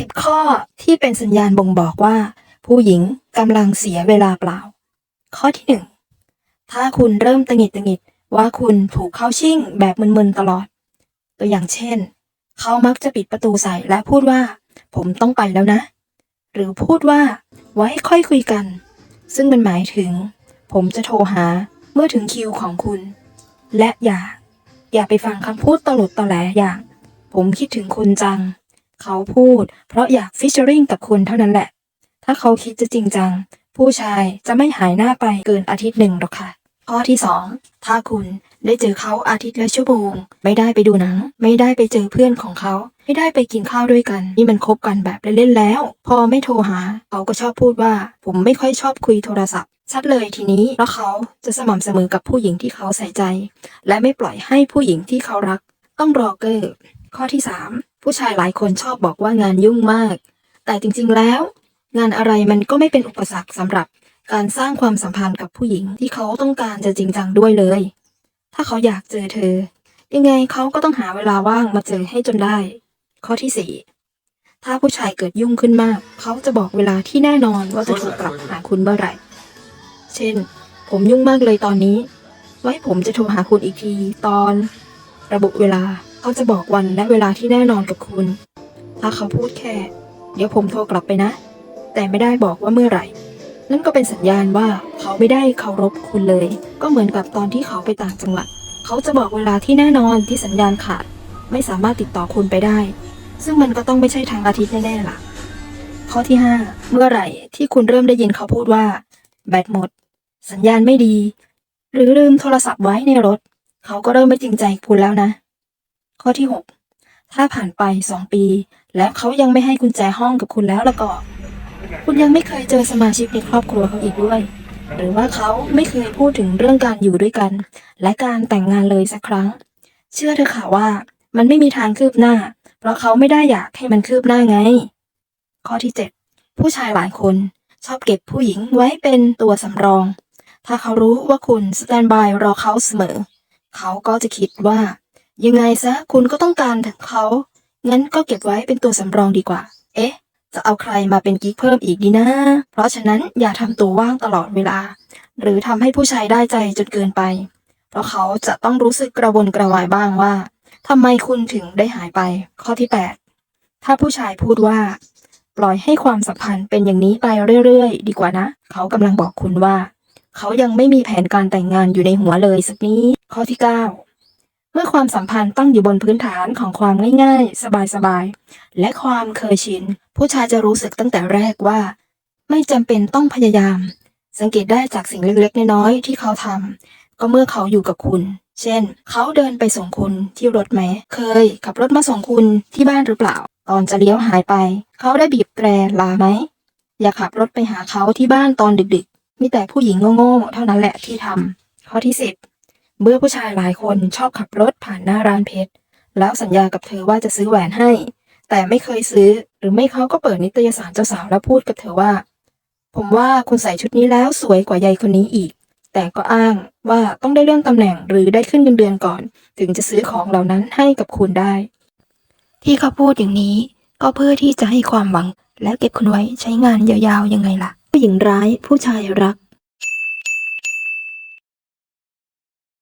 10 ข้อที่เป็นสัญญาณบ่งบอกว่า ผู้หญิงกำลังเสียเวลาเปล่า ข้อที่ 1 ถ้าคุณเริ่มตงิดตงหงิดว่าคุณถูกเข้าชิ่งแบบมึนๆตลอด ตัวอย่างเช่น เขามักจะปิดประตูใส่และพูดว่า ผมต้องไปแล้วนะ หรือพูดว่า ไว้ค่อยคุยกัน ซึ่งมันหมายถึง ผมจะโทรหาเมื่อถึงคิวของคุณ และอย่า อย่าไปฟังคำพูดตลดตอแหลอย่าง ผมคิดถึงคุณจัง เขาพูด เพราะอยากฟิชเชอริงกับคุณเท่านั้นแหละ ถ้าเขาคิดจะจริงจัง ผู้ชายจะไม่หายหน้าไปเกินอาทิตย์หนึ่งหรอกค่ะ ข้อที่สองถ้าคุณได้เจอเขาอาทิตย์ละชั่วโมง ไม่ได้ไปดูหนัง ไม่ได้ไปเจอเพื่อนของเขา ไม่ได้ไปกินข้าวด้วยกัน นี่มันคบกันแบบเล่นๆแล้ว พอไม่โทรหา เขาก็ชอบพูดว่า ผมไม่ค่อยชอบคุยโทรศัพท์ชัดเลยทีนี้เพราะเขาจะสม่ำเสมอกับผู้หญิงที่เขาใส่ใจ และไม่ปล่อยให้ผู้หญิงที่เขารัก ต้องรอเกอร์ข้อที่ 3 ผู้ชายหลายคนชอบบอกว่างานยุ่งมาก แต่จริงๆแล้ว งานอะไรมันก็ไม่เป็นอุปสรรคสำหรับการสร้างความสัมพันธ์กับผู้หญิงที่เขาต้องการจะจริงจังด้วยเลย ถ้าเขาอยากเจอเธอ ยังไงเขาก็ต้องหาเวลาว่างมาเจอให้จนได้ ข้อที่4ถ้าผู้ชายเกิดยุ่งขึ้นมาก เขาจะบอกเวลาที่แน่นอนว่าจะถูกกลับหาคุณเมื่อไหร่ เช่น ผมยุ่งมากเลยตอนนี้ ไว้ผมจะโทรหาคุณอีกทีตอน ระบุเวลา เขาจะบอกวันและเวลาที่แน่นอนกับคุณ ถ้าเขาพูดแค่ เดี๋ยวผมโทรกลับไปนะ แต่ไม่ได้บอกว่าเมื่อไหร่ นั่นก็เป็นสัญญาณว่าเขาไม่ได้เคารพคุณเลย ก็เหมือนกับตอนที่เขาไปต่างจังหวัด เขาจะบอกเวลาที่แน่นอนที่สัญญาณขาด ไม่สามารถติดต่อคุณไปได้ ซึ่งมันก็ต้องไม่ใช่ทางอาทิตย์แน่ๆล่ะ ข้อที่ 5 เมื่อไหร่ที่คุณเริ่มได้ยินเขาพูดว่า แบตหมด สัญญาณไม่ดี หรือลืมโทรศัพท์ไว้ในรถ เขาก็เริ่มไม่จริงใจคุณแล้วนะ ข้อที่ 6 ถ้าผ่านไปสองปี แล้วเขายังไม่ให้กุญแจห้องกับคุณแล้วละก็ คุณยังไม่เคยเจอสมาชิกในครอบครัวเขาอีกด้วย หรือว่าเขาไม่เคยพูดถึงเรื่องการอยู่ด้วยกัน และการแต่งงานเลยสักครั้ง เชื่อเถอะค่ะว่ามันไม่มีทางคืบหน้า เพราะเขาไม่ได้อยากให้มันคืบหน้าไง ข้อที่ 7 ผู้ชายหลายคนชอบเก็บผู้หญิงไว้เป็นตัวสำรอง ถ้าเขารู้ว่าคุณสแตนบายรอเขาเสมอ เขาก็จะคิดว่า ยังไงซะคุณก็ต้องการถึงเขา งั้นก็เก็บไว้เป็นตัวสำรองดีกว่า เอ๊ะ จะเอาใครมาเป็นกิ๊กเพิ่มอีกดีนะ เพราะฉะนั้นอย่าทำตัวว่างตลอดเวลา หรือทำให้ผู้ชายได้ใจจนเกินไป เพราะเขาจะต้องรู้สึกกระวนกระวายบ้างว่าทำไมคุณถึงได้หายไป ข้อที่ 8 ถ้าผู้ชายพูดว่า ปล่อยให้ความสัมพันธ์เป็นอย่างนี้ไปเรื่อยๆ ดีกว่านะ เขากำลังบอกคุณว่า เขายังไม่มีแผนการแต่งงานอยู่ในหัวเลยสักนี้ ข้อที่ 9 เมื่อความสัมพันธ์ตั้งอยู่บนพื้นฐานของความง่ายๆ สบายๆ และความเคยชิน ผู้ชายจะรู้สึกตั้งแต่แรกว่า ไม่จำเป็นต้องพยายาม สังเกตได้จากสิ่งเล็กๆ น้อยๆ ที่เขาทำก็เมื่อเขาอยู่กับคุณ เช่น เขาเดินไปส่งคุณที่รถไหม เคย ขับรถมาส่งคุณที่บ้านหรือเปล่า ตอนจะเลี้ยวหายไป เขาได้บีบแตรลาไหม อย่าขับรถไปหาเขาที่บ้านตอนดึกๆ มีแต่ผู้หญิงโง่ๆ เท่านั้นแหละที่ทำข้อที่สิบ เมื่อผู้ชายหลายคนชอบขับรถผ่านหน้าร้านเพชร แล้วสัญญากับเธอว่าจะซื้อแหวนให้ แต่ไม่เคยซื้อ หรือไม่เขาก็เปิดนิตยสารเจ้าสาวแล้วพูดกับเธอว่า ผมว่าคุณใส่ชุดนี้แล้วสวยกว่ายายคนนี้อีก แต่ก็อ้างว่าต้องได้เลื่อนตำแหน่งหรือได้ขึ้นเงินเดือนก่อน ถึงจะซื้อของเหล่านั้นให้กับคุณได้ ที่เขาพูดอย่างนี้ ก็เพื่อที่จะให้ความหวัง และเก็บคุณไว้ใช้งานยาวๆยังไงล่ะผู้หญิงร้ายผู้ชายรัก